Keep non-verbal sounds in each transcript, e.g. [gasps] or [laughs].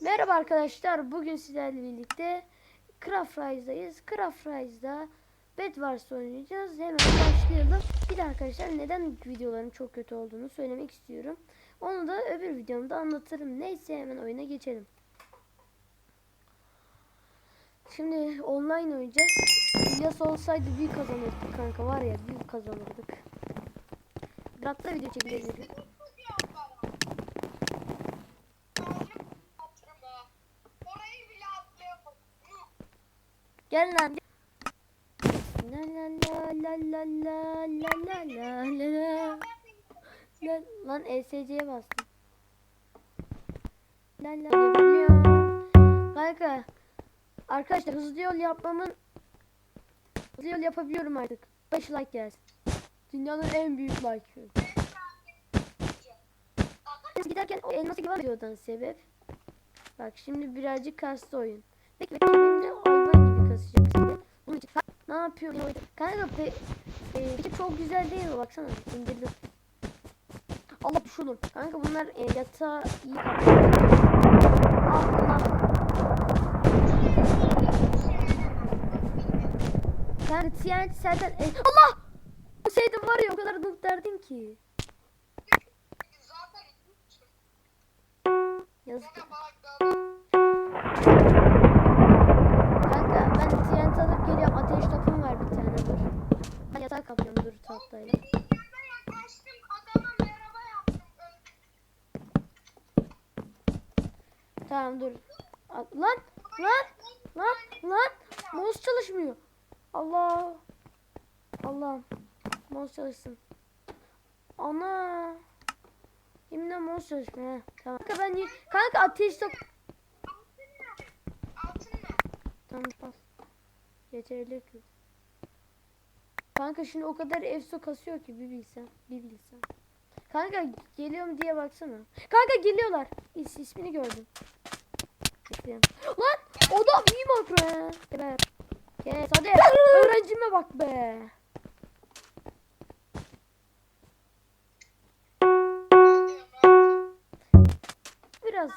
Merhaba arkadaşlar. Bugün sizlerle birlikte Craft Rise'dayız. Craft Rise'da Bed Wars oynayacağız. Hemen başlayalım. Bir de arkadaşlar neden videoların çok kötü olduğunu söylemek istiyorum. Onu da öbür videomda anlatırım. Neyse hemen oyuna geçelim. Şimdi online oynayacağız. İlyas olsaydı büyük kazanırdık kanka var ya büyük kazanırdık. Bırakla video çekebiliriz. Gel lan. La la la la la la la la la la la. Lan, ESC'ye bastım. La la yapabiliyorum. Kanka. Arkadaşlar hızlı yol yapmamın hızlı yol yapabiliyorum artık. 5 like gelsin. Dünyanın en büyük like'ı. Giderken o elması gibi sebep. Bak şimdi birazcık kastı oyun. Peki benim de ne yapıyorum? Kanka pe, e, peki çok güzel değil mi? Baksana indirdim. Allah şunu. Kanka bunlar e, yatağı iyi kapatıyor. Allah. Kanka TNT zaten e, Allah! Bu şeyde var ya o kadar noob derdim ki. Yazık. Kanka ben TNT alıp geliyorum. Ateş topum var bir tane dur. Ben yatağa kapıyorum dur tahtayla. Tamam dur. Lan lan lan lan mouse çalışmıyor. Allah. Allah. Mouse çalışsın. Ana. Yeminle mouse çalışmıyor. Tamam. Kanka ben kanka ateş top. Tamam. Yeterli ki. Kanka şimdi o kadar efso kasıyor ki bir bilsen. Bir bilsen. Kanka geliyorum diye baksana. Kanka geliyorlar. İs, ismini gördüm. Bekleyin. Lan adam iyi makro ya. Evet. Kes hadi. Öğrencime bak be. Biraz.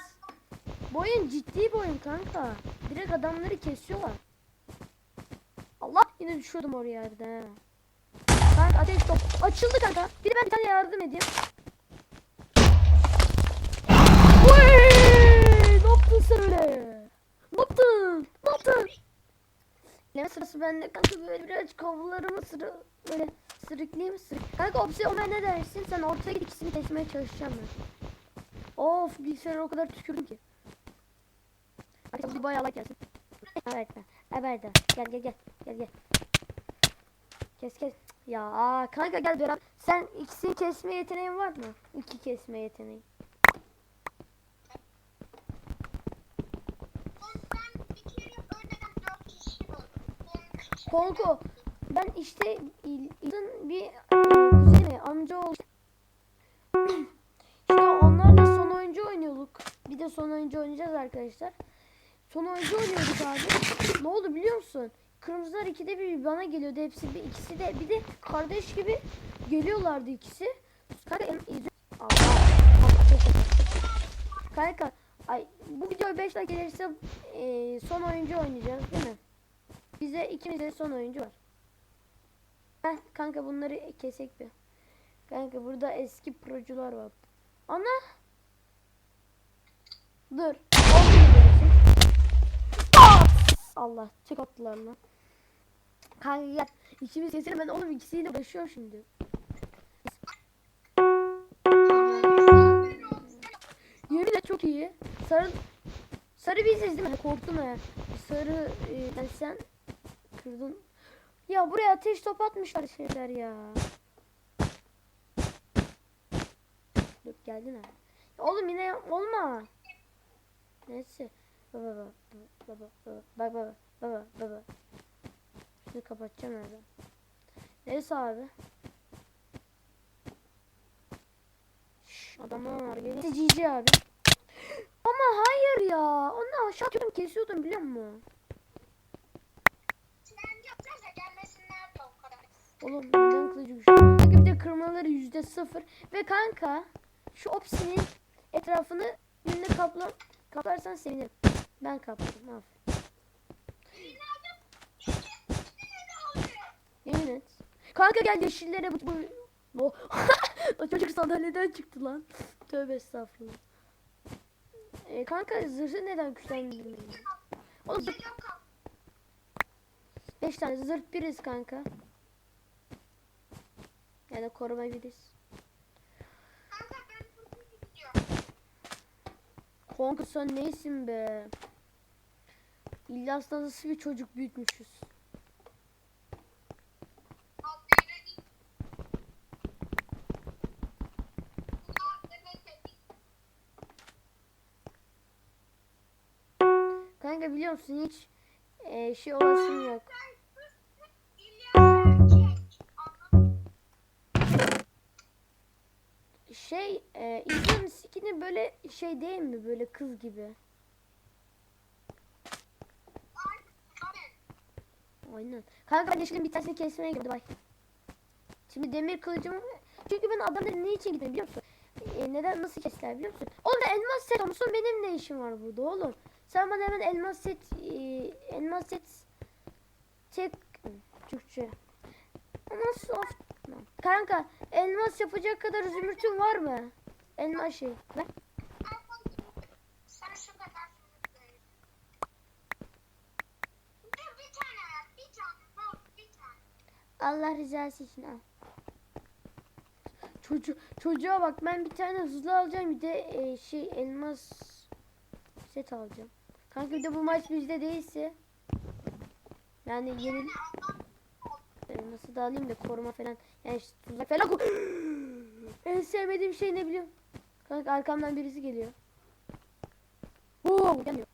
Bu oyun ciddi bir oyun kanka. Direkt adamları kesiyorlar. Allah yine düşüyordum oraya yerde. Kanka ateş top. Açıldı kanka. Bir de ben bir tane yardım edeyim. Yaptın öyle? Ne? Ne yaptın? Ne sırası bende kanka böyle biraz kavlarımı sıra böyle sırıklayayım sırık. Kanka opsi Ömer ne dersin? Sen ortaya git ikisini kesmeye çalışacağım ben. Of bilgisayara o kadar tükürdüm ki. Arkadaşlar bir bayağı gelsin. Evet ben. Evet ben. Gel gel gel. Gel gel. Kes kes. Ya kanka gel beraber. Sen ikisini kesme yeteneğin var mı? İki kesme yeteneği. Konko ben işte İlhan'ın bir kuzeni amca oldu. işte onlarla son oyuncu oynuyorduk. Bir de son oyuncu oynayacağız arkadaşlar. Son oyuncu oynuyorduk abi. ne oldu biliyor musun? Kırmızılar ikide bir bana geliyordu hepsi bir ikisi de bir de kardeş gibi geliyorlardı ikisi. Kanka. Kanka ay bu video 5 like gelirse e, son oyuncu oynayacağız değil mi? Bize ikimiz de son oyuncu var. Heh, kanka bunları kesek bir. Kanka burada eski procular var. Ana. Dur. Allah çek attılar lan. Kanka gel. İkimiz keselim ben oğlum ikisiyle uğraşıyorum şimdi. Yemin et çok iyi. Sarı Sarı biziz değil mi? Korktum ha. Sarı e, yani sen kırdın. Ya buraya ateş top atmışlar şeyler ya. Dur geldin ha. Oğlum yine olma. Neyse. Baba baba baba baba baba baba baba. Şunu kapatacağım nereden? Neyse abi. Şş, adamlar var. Gelin. Cici abi. [gasps] Ama hayır ya. Onu aşağı kesiyordum biliyor musun? Oğlum neden kılıcı güçlü? Bir de kırmaları yüzde sıfır. Ve kanka şu opsinin etrafını yünle kapla Kaplarsan sevinirim. Ben kapladım. Aferin. Yemin et. Kanka gel yeşillere bu... bu... O, [laughs] çocuk sandalyeden çıktı lan. Tövbe estağfurullah. E, kanka zırhı neden güçlendirmiyor? Oğlum zırh... 5 tane zırh biriz kanka. Yani koruma biriz. Kanka sen neysin be? İlyas'tan nasıl bir çocuk büyütmüşüz. Kanka biliyor musun hiç e, şey olasın yok. İlyan'ın skini böyle şey değil mi böyle kız gibi. Aynen. Kanka ben yeşilin bir tanesini kesmeye gidiyorum. Bay. Şimdi demir kılıcım çünkü ben adamların ne için gittim biliyor musun? E, neden nasıl kestiler biliyor musun? Oğlum elmas set olmuşsun benim ne işim var burada oğlum? Sen bana hemen elmas set e, elmas set çek Türkçe. Ama soft. Kanka elmas yapacak kadar zümrütün var mı? Elmas şey. Ver. Allah rızası için al. Çocuğu, çocuğa bak ben bir tane hızlı alacağım bir de e, şey elmas set alacağım. Kanka bir de bu maç bizde değilse yani yeni elması da alayım da koruma falan yani işte tuzak falan [gasps] En sevmediğim şey ne biliyorum? Kanka arkamdan birisi geliyor. Oo, gelmiyor.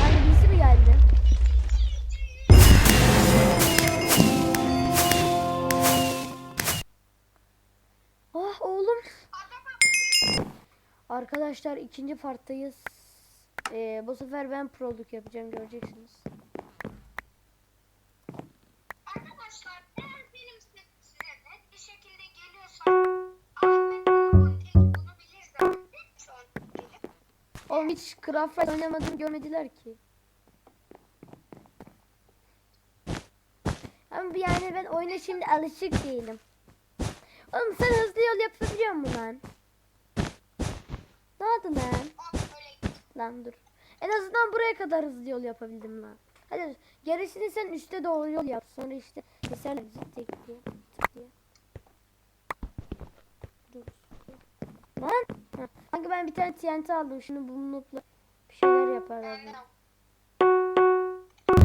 Yani birisi mi geldi? Ah oğlum. Arkadaşlar ikinci parttayız. Ee, bu sefer ben proluk yapacağım göreceksiniz. Oğlum hiç Craft oynamadığımı görmediler ki. Ama yani ben oyuna şimdi alışık değilim. Oğlum sen hızlı yol yapabiliyor musun lan? Ne oldu lan? Lan dur. En azından buraya kadar hızlı yol yapabildim lan. Hadi gerisini sen üste doğru yol yap. Sonra işte keserler tık diye. Lan. Kanka ben bir tane TNT aldım. Şimdi bununla bir şeyler yaparlar. Ben-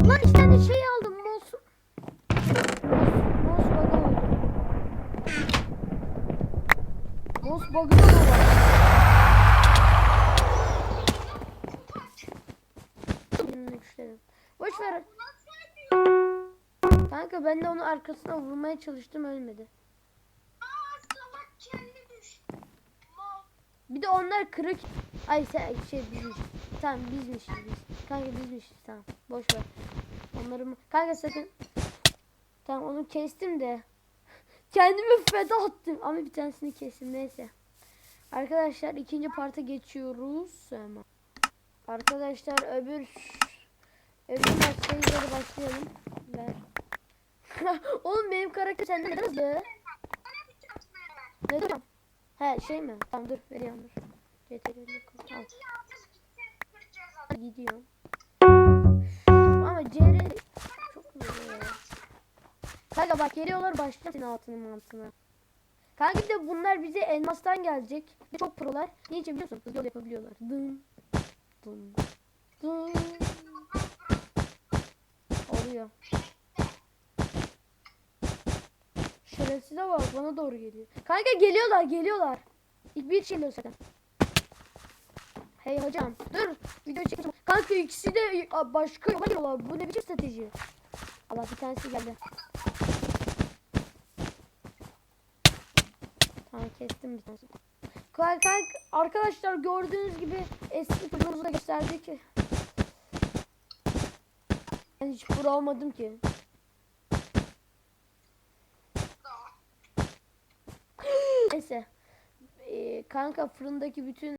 Lan iki tane şey aldım. Mouse. Mouse bug'ı oldu. Mouse bug'ı da var. Boş ver. Kanka ben de onu arkasına vurmaya çalıştım ölmedi. De onlar kırık. Ay sen şey bizmiş. Tamam bizmişiz biz. Kanka bizmişiz tamam. Boş ver. Onları mı? Kanka sakın. Tamam onu kestim de. [laughs] Kendimi feda attım. Ama bir tanesini kestim neyse. Arkadaşlar ikinci parta geçiyoruz. Hemen. Arkadaşlar öbür öbür hadi başlayalım. Ver. [laughs] Oğlum benim karakter sende tanesini ver. Ne diyorum? He şey mi? Tamam dur veriyorum dur. Adamı. Hadi gidiyorum. Ama CR çok mu ya? Kanka bak geliyorlar başlayacağım senin altının altına. Kanka bir de bunlar bize elmastan gelecek. Çok prolar. Niçin biliyor musun? Hızlı yol yapabiliyorlar. Dın. Dın. Dın. Oluyor. Şerefsize bak bana doğru geliyor. Kanka geliyorlar geliyorlar. İlk bir şey geliyor zaten. Hey hocam dur video çekiyorum. Kanka ikisi de başka yola geliyorlar. Bu ne biçim strateji? Allah bir tanesi geldi. Tamam kestim bir tanesi. Kanka arkadaşlar gördüğünüz gibi eski programımızda gösterdik ki. Ben hiç pro olmadım ki. Neyse. Ee, Kanka fırındaki bütün